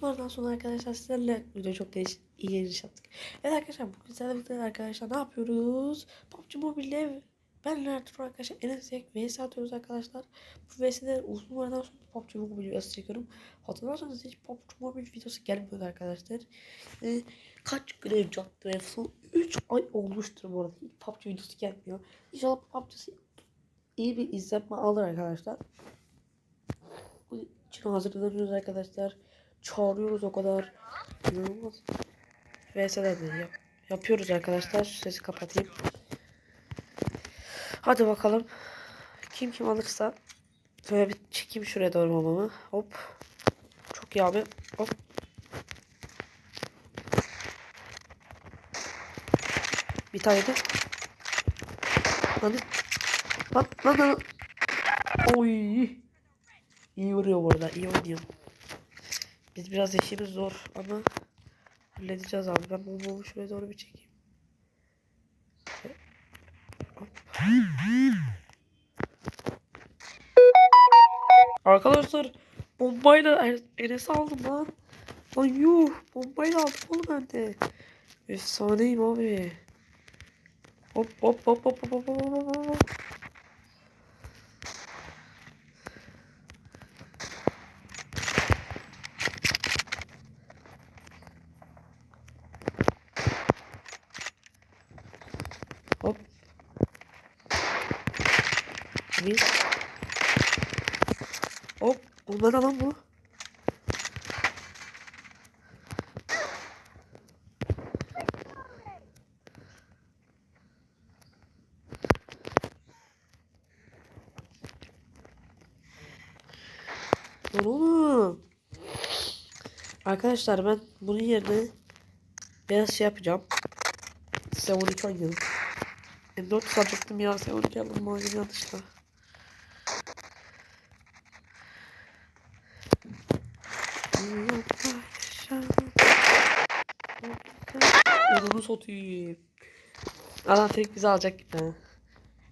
Bunlardan sonra arkadaşlar sizlerle video çok değişik iyi geliş yaptık. Evet arkadaşlar bugün sizlerle birlikte arkadaşlar ne yapıyoruz? PUBG Mobile'de ben Ertuğrul arkadaşlar Enes Yek vs atıyoruz arkadaşlar. Bu vs'de uzun aradan sonra PUBG Mobile videosu çekiyorum. Hatırlarsanız hiç PUBG Mobile videosu gelmiyordu arkadaşlar. Ee, kaç görev yaptı en son 3 ay olmuştur bu arada. Hiç PUBG videosu gelmiyor. İnşallah PUBG'si iyi bir izlenme alır arkadaşlar. Bu için hazırlanıyoruz arkadaşlar. Çağırıyoruz o kadar. İnanılmaz. VS'de de yap yapıyoruz arkadaşlar. Sesi kapatayım. Hadi bakalım. Kim kim alırsa. Şöyle bir çekeyim şuraya doğru mamamı. Hop. Çok iyi abi. Hop. Bir tane de. Lan lan lan. Oy. İyi vuruyor bu arada. iyi oynuyor. Biz biraz işimiz zor ama halledeceğiz abi. Ben bombomu şuraya doğru bir çekeyim. Arkadaşlar bombayla Er- Enes'i aldım lan. Lan yuh bombayla aldım oğlum ben de. Efsaneyim abi. Hop hop hop hop hop hop hop hop. Hop. Bir. Hop. Olmadı lan bu. Lan oğlum. Arkadaşlar ben bunun yerine biraz şey yapacağım. Size 12 oynayalım. M4 alacaktım ya. Sen 12 aldım malzeme yanlışla. Onu satayım. Adam tek bizi alacak gibi.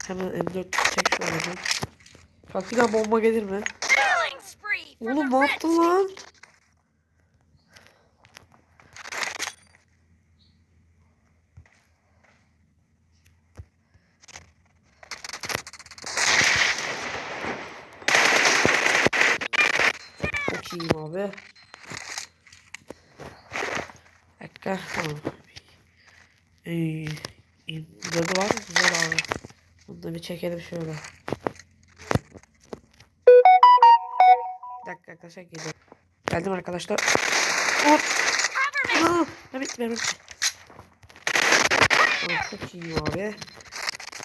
Hemen M4 çek şu aradan. Daha bomba gelir mi? Oğlum ne yaptın lan? Çok iyiyim abi. Dakika tamam. Ee, burada var? Güzel abi. Bunu da bir çekelim şöyle. Bir dakika arkadaşlar geliyorum. Geldim arkadaşlar. Hop. Aa, ben bitti. Aa, çok iyi abi.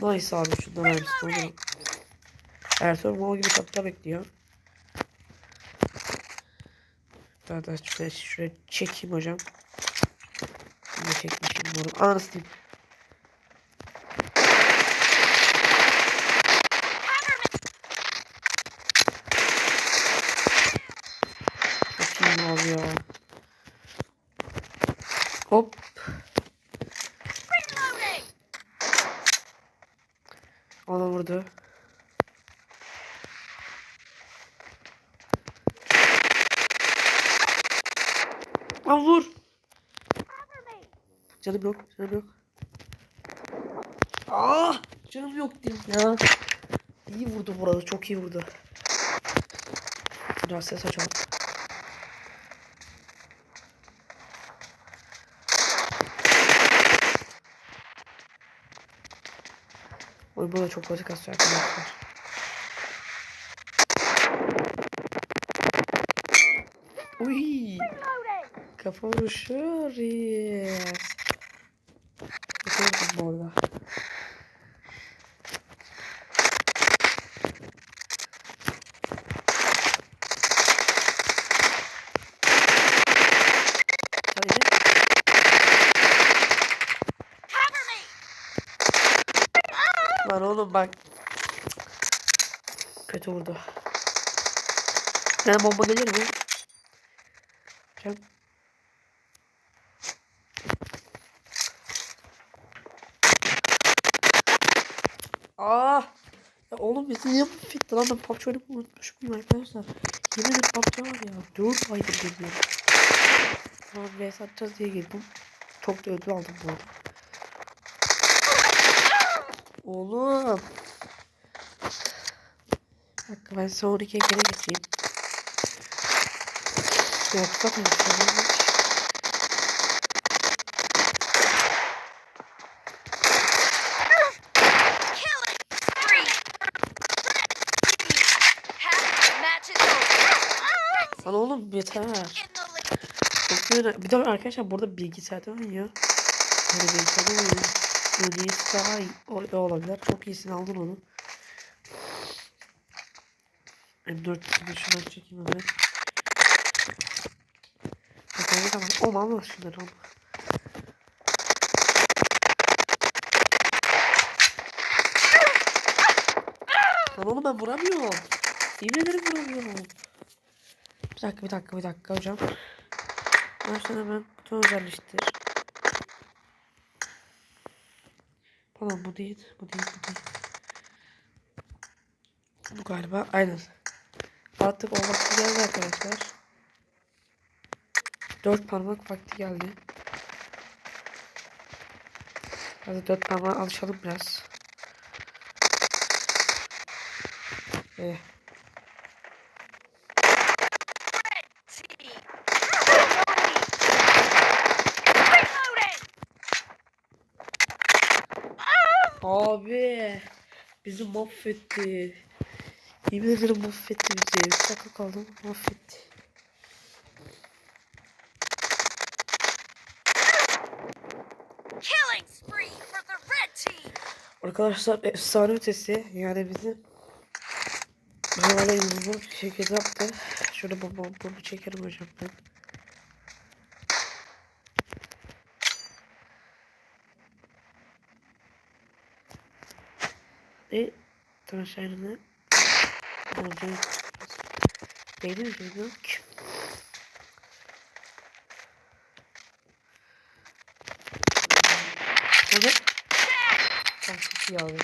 Nice abi şundan vermişsin onu. Ertuğrul mal gibi kapıda bekliyor. Daha da şuraya, şuraya çekeyim hocam. Bunu çekmişim bunu. Anasını diyeyim. Çok iyi ya. Hop. Ona vurdu. Lan vur. Canım yok. Canım yok. Ah! Canım yok diyeyim ya. İyi vurdu burada. Çok iyi vurdu. Biraz ses açalım. Oy bu da çok basit kasıyor arkadaşlar. Uy, kafa vuruşu. Yes. Bu arada. Lan oğlum bak. Kötü vurdu. Yani bomba gelir mi? Gel. Aa! Ya oğlum biz niye bu fit lan ben PUBG oynamayı unutmuşum arkadaşlar. Yemin ederim PUBG var ya. 4 aydır geliyorum. Tamam vs atacağız diye girdim. Çok da ödül aldım bu arada. Oğlum. Dakika ben sonraki geri geçeyim. Yoksa ben Lan oğlum yeter. Bir de arkadaşlar burada bilgisayarda oynuyor. Böyle bilgisayarda oynuyor. İyi o- olabilir. Çok iyisini aldın onu. M4 gibi şunları çekeyim hemen. Bakalım tamam. O mal şunları onu. Lan oğlum ben vuramıyorum. Yemin ederim vuramıyorum. Bir dakika bir dakika bir dakika hocam. Baştan hemen buton özelleştir. Falan bu değil, bu değil, bu değil. Bu galiba aynen. Artık o vakti arkadaşlar. Dört parmak vakti geldi. Hadi dört parmağa alışalım biraz. Eh. Abi bizi mahvetti. Yemin ederim mahvetti bizi. Bir dakika kaldı mahvetti. Arkadaşlar efsane ötesi yani bizi yılmaz bir şekilde yaptı. Şöyle bu bunu çekerim hocam ben. E tıraş ayrını Olacak. Değil mi? Bilmiyorum ki. Hadi. Çok iyi abi.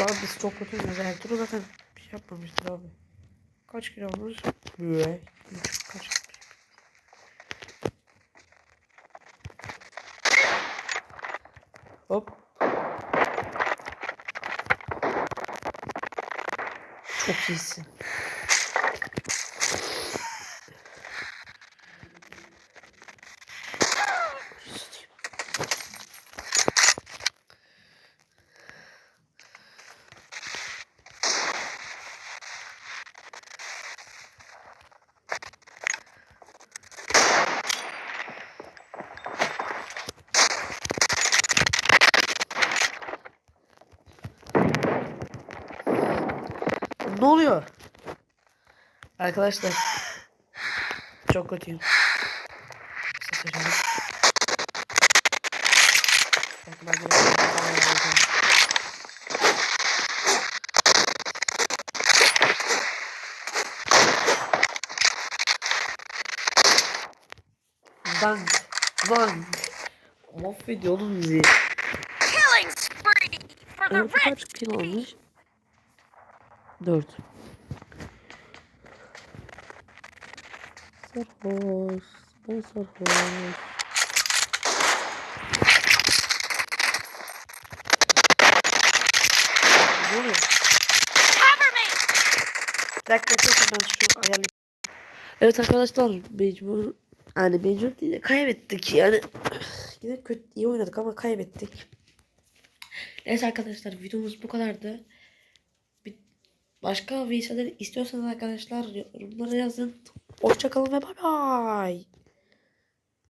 Abi biz çok kötü oynuyoruz. Ertuğrul zaten bir şey yapmamıştır abi. Kaç kilo olmuş? Büyük. Kaç Hop. Çok iyisin. Ne oluyor? Arkadaşlar. Çok kötüyüm. Dank. Dank. Mahvediyor oğlum bizi. Killing spree for the red kaç kilo olmuş? 4. Sarhoş. Ben sarhoş. Ne oluyor? Bir dakika dur, ben şu ayarlayayım. Evet arkadaşlar mecbur yani mecbur değil de kaybettik yani yine kötü iyi oynadık ama kaybettik. Neyse arkadaşlar videomuz bu kadardı. Başka videolar istiyorsanız arkadaşlar yorumlara yazın. Hoşçakalın ve bay bay.